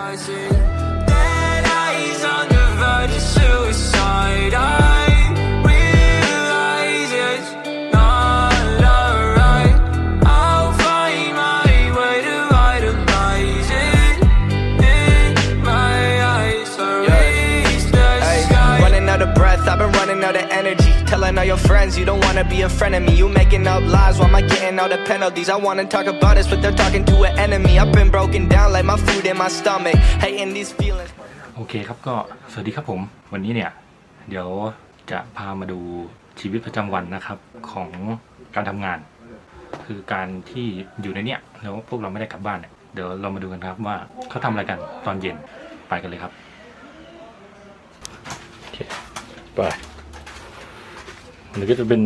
I see. Telling all your friends you don't wanna be a friend of me. You making up lies, why am I getting all the penalties? I wanna talk about this, but they're talking to an enemy. I've been broken down like my food in my stomach. Hating these feelings. โอเคครับก็สวัสดีครับผม วันนี้เนี่ย เดี๋ยวจะพามาดูชีวิตประจำวันนะครับของการทำงาน คือการที่อยู่ในเนี้ยแล้วพวกเราไม่ได้กลับบ้านเนี่ยเดี๋ยวเรามาดูกันครับว่าเขาทำอะไรกันตอนเย็นไปกันเลยครับ โอเคไป อันนี้ก็จะเป็น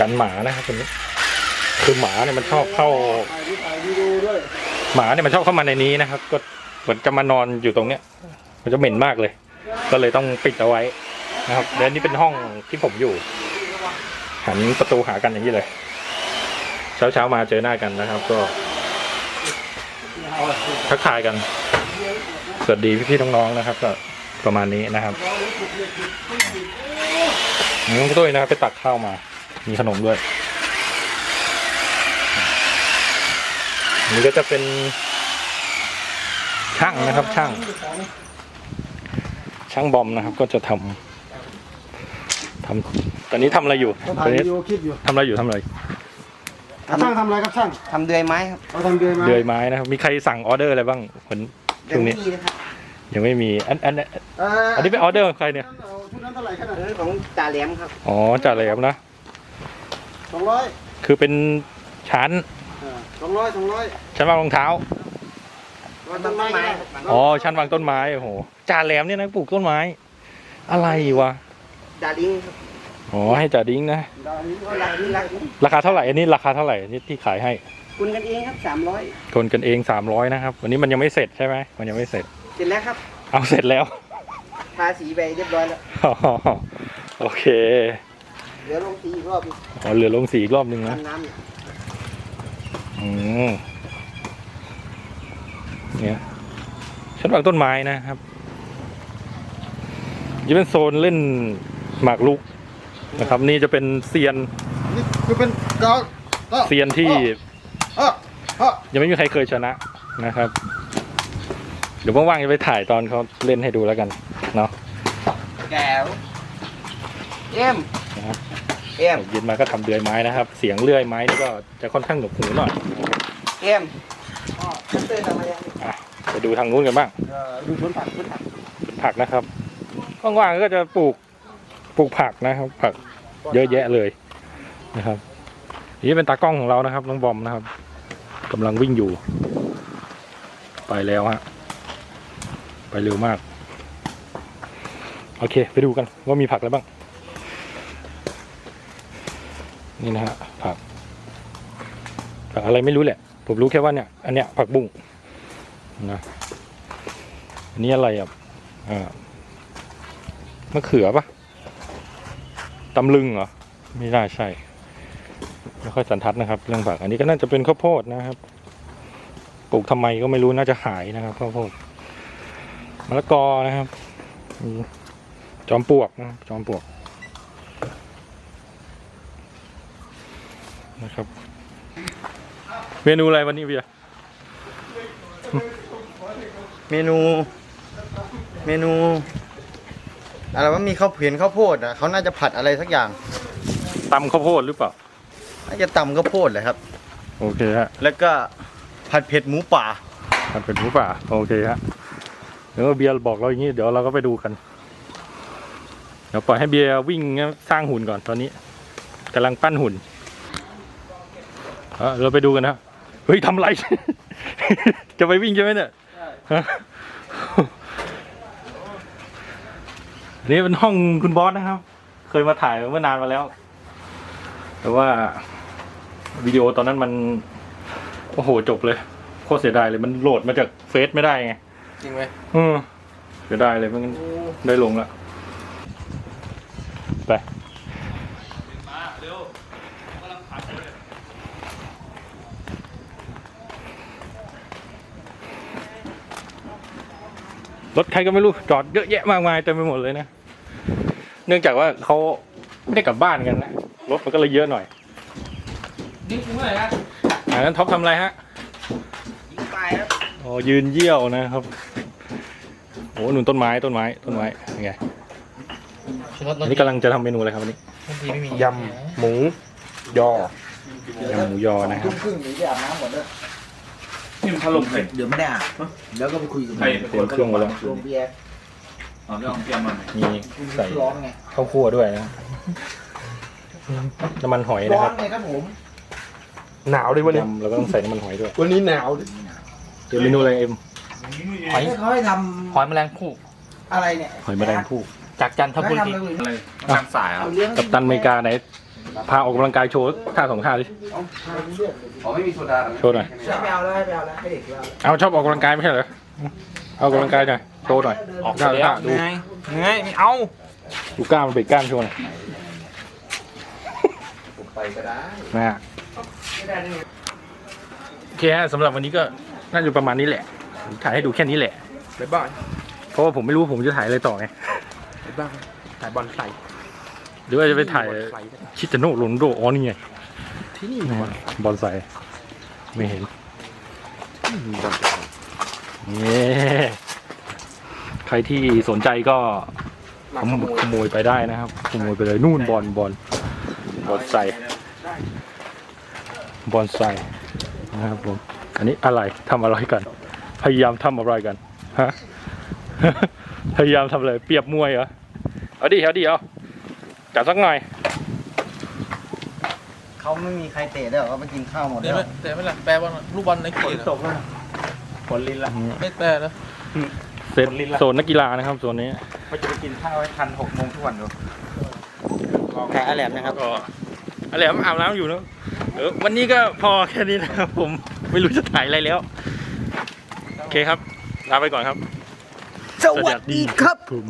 กันหมานะครับตรงนี้คือหมาเนี่ยมันชอบเข้า หมาเนี่ยมันชอบเข้ามาในนี้นะครับ ก็เหมือนจะมานอนอยู่ตรงเนี้ย มันจะเหม็นมากเลย ก็เลยต้องปิดเอาไว้นะครับและนี่เป็นห้องที่ผมอยู่ หันประตูหากันอย่างนี้เลย เช้าเช้ามาเจอหน้ากันนะครับ ก็ทักทายกัน สวัสดีพี่ๆน้องๆนะครับ ก็ประมาณนี้นะครับ น้องตุ้ยนะครับไปตักข้าวมา มีขนมด้วยอันนี่ก็จะเป็น ช่างนะครับ ช่าง ช่างบอมนะครับ ก็จะทำทำตอนนี้ทำอะไรอยู่ก็ตถ่าอยนนี้วิดีโอคลิปอยู่ทำอะไรอยู่ทำอะไรช่างทำอะไรครับช่างทำเดือยไม้ครับเราทำเดือยมาเดือยไม้นะครับมีใครสั่งออเดอร์อะไรบ้างคนช่วงนี้นะครับยังไม่มีอันอันเอ่ออันนี้เป็นออเดอร์ของใครเนี่ยเอาชุด นั้นเท่าไหร่ขนาดเออของจ่าแหลมครับอ๋อจ่าแหลมนะสองร้อยคือเป็นชั้นสองร้อยสองร้อยชั้นวางรองเท้าวันต้นไม้อ๋อชั้นวางต้นไม้โอ้โหจ่าแหลมเนี่ยนะปลูกต้นไม้ อะไรวะจ่าลิงครับอ๋อให้จ่าดิ้งนะดาวนี้ก็รักนี่รักราคาเท่าไหร่อันนี้ราคาเท่าไหร่อันนี้ที่ขายให้คุณกันเองครับสามร้อยคนกันเองสามร้อยนะครับ วันนี้มันยังไม่เสร็จใช่ไหมมันยังไม่เสร็จ เสร็จแล้วครับ เอาเสร็จแล้ว ทาสีไปเรียบร้อยแล้วโอเคเหลือลงสีอีกรอบอ๋อเหลือลงสีอีกรอบนึงนะทำน้ำเนี่ยอืมเนี่ยชั้นวางต้นไม้นะครับนี่เป็นโซนเล่นหมากรุกนะครับ นี่จะเป็นเซียนนี่คือเป็นกาวก็เซียนที่เออเออยังไม่มีใครเคยชนะนะครับ เดี๋ยวว่างๆจะไปถ่ายตอนเขาเล่นให้ดูแล้วกัน เนาะแก้วเอ็มนะครับเอ็มเย็นมาก็ทำเดือยไม้นะครับ เสียงเลื่อยไม้นี่ก็จะค่อนข้างหนวกหูหน่อยเอ็มอ๋อฉันเตือนทำไมยังอะไปดูทางนู้นกันบ้างเอ่อดูสวนผักสวนผักเป็นผักนะครับว่างๆก็จะปลูกปลูกผักนะครับ ผักเยอะแยะเลยนะครับนี่เป็นตากล้องของเรานะครับน้องบอมนะครับกำลังวิ่งอยู่ ไปแล้วฮะไปเร็วมาก โอเค ไปดูกันว่ามีผักอะไรบ้าง นี่นะฮะผักผักอะไรไม่รู้แหละ ผมรู้แค่ว่าเนี่ยอันเนี้ยผักบุ้งนะอันนี้อะไรอะอ่ามะเขือปะตำลึงเหรอไม่น่าใช่ไม่ค่อยสันทัดนะครับ เรื่องผักอันนี้ก็น่าจะเป็นข้าวโพดนะครับปลูกทำไมก็ไม่รู้น่าจะหายนะครับข้าวโพดมะละกอนะครับมี จอมปลวกนะครับจอมปลวกนะครับ เมนูอะไรวันนี้เบียร์เมนู เมนู อะไรว่ามีข้าวเห็นข้าวโพดอะเขาน่าจะผัดอะไรสักอย่างตำข้าวโพดหรือเปล่าน่าจะตำข้าวโพดเลยครับ โอเคฮะแล้วก็ผัดเผ็ดหมูป่ามันเป็นหมูป่าโอเคฮะเดี๋ยวเบียร์บอกเราอย่างนี้เดี๋ยวเราก็ไปดูกันเดี๋ยวปล่อยให้เบียร์วิ่งสร้างหุ่นก่อนตอนนี้กำลังปั้นหุ่นเออเราไปดูกันนะเฮ้ยทำไร จะไปวิ่งใช่ไหมเนี่ยฮะอันนี่เป็นห้องคุณบอสนะครับ เคยมาถ่ายเมื่อนานมาแล้ว แต่ว่าวิดีโอตอนนั้นมัน โอ้โหจบเลย โคตรเสียดายเลยมันโหลดมาจากเฟซไม่ได้ไง จริงไหมอืมเสียดายเลยมันได้ลงแล้ว ไปรถใครก็ไม่รู้ จอดเยอะแยะมากมายเต็มไปหมดเลยนะ เนื่องจากว่าเขาไม่ได้กลับบ้านกันนะ รถมันก็เลยเยอะหน่อยนี่คุณเมื่อไหร่นะอ่านั้นท็อปทำอะไรฮะยิงไปครับอ๋อยืนเยี่ยวนะครับโอ้หนุนต้นไม้ต้นไม้ต้นไม้ยังไง อันนี้กำลังจะทำเมนูอะไรครับวันนี้ยำหมูยอยำหมูยอนะครับ ครึ่งหรือจะอาบน้ำหมดเลยนี่มันถล่มเลยเดี๋ยวไม่ได้อาบแล้วก็ไปคุยกับใครเตรียมเครื่องมาแล้วรวมเบียร์อ๋อเรื่องเตรียมมันมีใส่ร้อนไงข้าวคั่วด้วยนะน้ำมันหอยนะร้อคนรับไงครับผมหนาวเลยวันนี้ ยำแล้วก็ต้องใส่น้ำมันหอยด้วยวันนี้หนาวเดี๋ยวเมนูอะไรเอ็มหอยเขาให้ทหอยแมลงภู่ำอะไรเนี่ยหอยแมลงภู่ จากจันทเขาบุให้รีทำอะไรอะไรทางสายอะเอาเลี้ยงกับตันอเมริกาไหนพาออกกำลังกายโชว์ท่าสองท่าดิเอาทำเรื่องอ๋อไม่มีโซดาโชว์หน่อยให้ไปเอาแล้วให้ไปเอาแล้วให้เด็กไปเอาเอาชอบออกกำลังกายไม่ใช่เหรอเอากำลังกายหน่อยโชว์หน่อยออกท่าท่าดูไงไงไม่เอาดูกล้ามมันเป็นกล้ามโชว์หน่อยไปก็ได้นะฮะโอเคฮะสำหรับวันนี้ก็น่าจะประมาณนี้แหละผมถ่ายให้ดูแค่นี้แหละบ๊ายบายเพราะว่าผมไม่รู้ว่าผมจะถ่ายอะไรต่อไง บ๊ายบายถ่ายบอลใส่หรือว่าจะไปถ่ายชิตาโน่โรนลโดอ๋อนี่ไงที่นี่นะฮะบอลใส่ไม่เห็นนี่ใครที่สนใจก็ขโมยขโมยไปได้นะครับขโมยไปเลยนู่นบอลบอลบอลใส่บอลใส่นะครับผมอันนี้อะไรทำอะไรกัน พยายามทำอะไรกันฮะ พยายามทำอะไรเปรียบมวยเหรอ เอาดิเอาดิเอาจับสักหน่อย เขาไม่มีใครเตะได้หรอกเขาไปกินข้าวหมดเดี๋แล้ยววแต่ไม่ละแปลว่าลูกบอลในกีฬาผลลินละ ไม่แปลแล้วเสร็จโซนนักกีฬานะครับโซนนี้เขาจะไปกินข้าวให้ทันหกโมงทุกวันดูแพ้อาแหลมนะครับ ก็อะไรผมอาบน้ำอยู่นะเออวันนี้ก็พอแค่นี้นะครับผมไม่รู้จะถ่ายอะไรแล้ว โอเคครับลาไปก่อนครับ สวัสดีครับผม